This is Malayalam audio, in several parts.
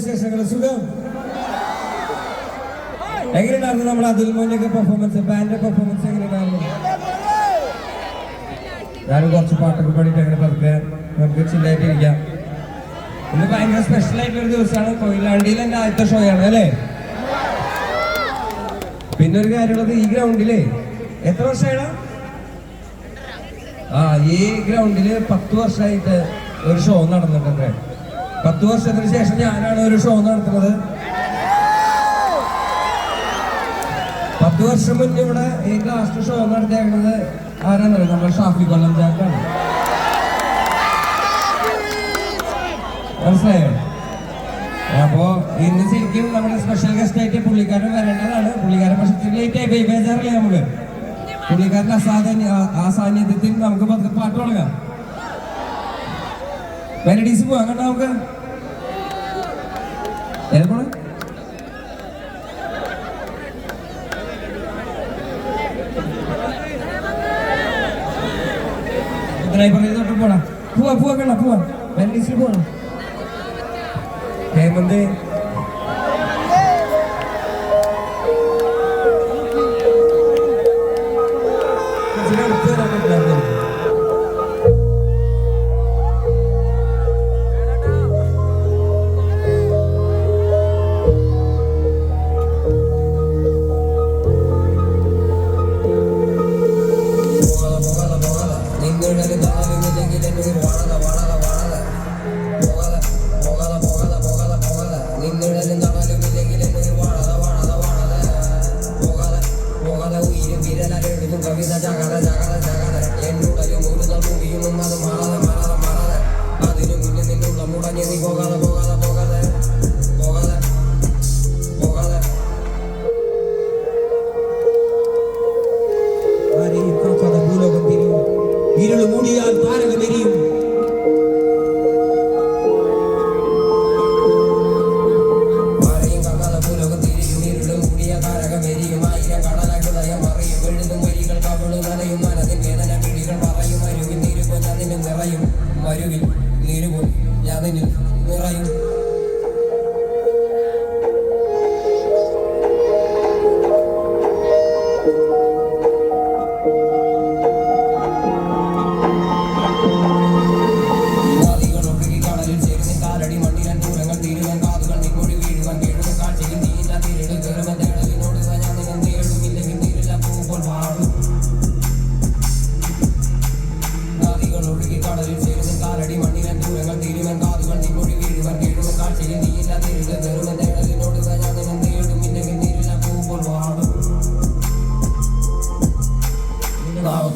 വിശേഷങ്ങൾ? സുഖം? എങ്ങനെയുണ്ടായിരുന്നു നമ്മൾ അതിൽ മോനൊക്കെ പെർഫോമൻസ് ബാൻഡ് പെർഫോമൻസ് എങ്ങനെയുണ്ടായിരുന്നു? ഞാൻ കുറച്ച് പാട്ടൊക്കെ പാടിയിട്ട് അങ്ങനെ പതുക്കെ നമുക്ക് ചില്ലായിട്ട് ഇരിക്കാം ഇന്ന് ഭയങ്കര സ്പെഷ്യൽ ആയിട്ടുള്ള ഒരു ദിവസമാണ്. കൊയിലാണ്ടിയിൽ എന്റെ ആദ്യത്തെ ഷോ ആണ് അല്ലേ? പിന്നെ ഒരു കാര്യമുള്ളത് ഈ ഗ്രൗണ്ടിൽ എത്ര വർഷമാണ് ആ ഈ ഗ്രൗണ്ടിൽ പത്ത് വർഷമായിട്ട് ഒരു ഷോ നടന്നിട്ടുണ്ട്. പത്ത് വർഷത്തിന് ശേഷം ഞാനാണ് ഒരു ഷോ നടത്തുന്നത്. പത്ത് വർഷം മുന്നേ ഇവിടെ ഈ ലാസ്റ്റ് ഷോ നടത്തിയേക്കുന്നത് ആരാന്നറിയോ? നമ്മൾ ഷാഫി കൊല്ലം ചാക്കാണ്. മനസ്സിലായോ? അപ്പോ ഇന്ന് ശരിക്കും നമ്മുടെ സ്പെഷ്യൽ ഗസ്റ്റ് ആയിട്ട് പുള്ളിക്കാരൻ വരേണ്ടതാണ്. പുള്ളിക്കാരൻ പക്ഷെ ലേറ്റ് ആയി ബേജാറില്ലേ നമുക്ക്? പുള്ളിക്കാരൻ അസാധാന്യ ആ- ആ സാന്നിധ്യത്തിൽ നമുക്ക് പാട്ട് തുടങ്ങാം. മെലഡീസ് പോവാം കണ്ടോ നമുക്ക് ഏതാണ് ഇതിനായി പറയുന്നത് തൊട്ട് പോടാ പോവാ പോവാ കേട്ടോ പോവാ. മെലഡീസിൽ പോവാ ഹേമന്ത്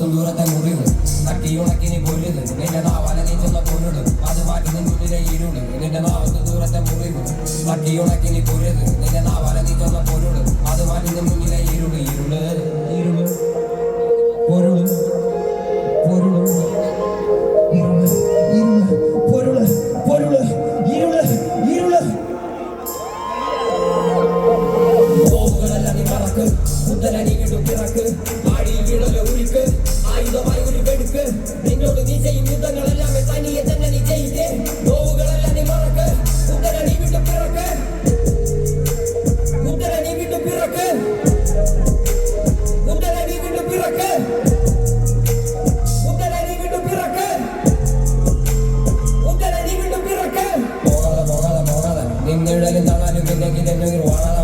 ദൂരത്തെ മുറിവ് തട്ടിയുണക്കി നീ പൊരുത് നിന്റെ നാവാല നീ ചെന്ന പൊരുട് അത് മാറ്റി നിന്നുള്ളിലെ ഇരുൾ നിന്റെ നാവത്ത് ദൂരത്തെ മുറിവ്. തട്ടിയുണക്കി നീ പൊരുത് നിന്റെ നാവാല നീ ചെന്ന പൊരുട്. അത് മാറ്റി മുന്നിലെ ഇരുൾ ഇരുൾ ഇരുൾ നിന്നിടലും തണലും ഇല്ലെങ്കിൽ എന്നൊരു വളരെ